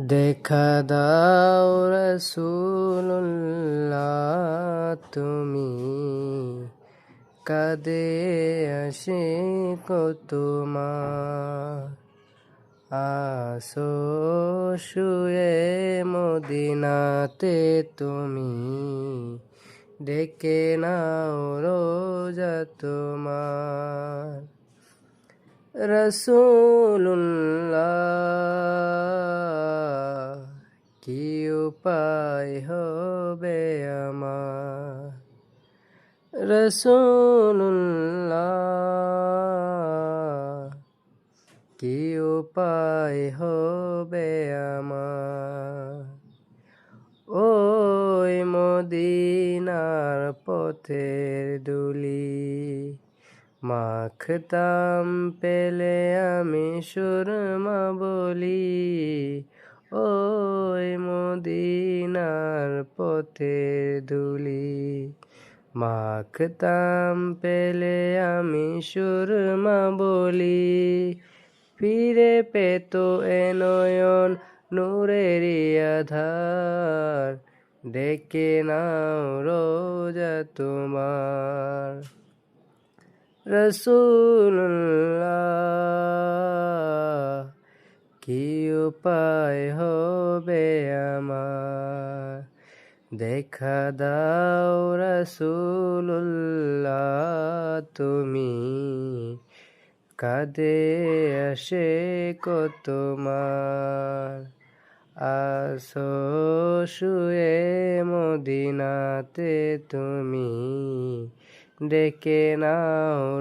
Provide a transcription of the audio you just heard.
দেখা দাও রসুল্লাহ তুমি কাদে আসে তোমার। আসো শুয়ে মদিনাতে তুমি ডেকে নাও রোজা তোমার। রসুল্লাহ উপায় হবে আমার। রসুল্লাহ কি উপায় হবে আমার। ওই মদিনার পথের দুলি, মাখতাম পেলে আমি সুরমা বলি। ওই মদিনার পথে ধুলি। মাখতাম পেলে আমি সুরমা বলি। ফিরে পেত এ নয়ন নূরের আধার। ডেকে নাও রোজা তোমার। রসুল্লাহ উপায় হবে আমার। দেখা দাও রসুল্লাহ তুমি কাঁদে আসে তোমার। আসো শুয়ে মদিনাতে, তুমি ডেকে নাও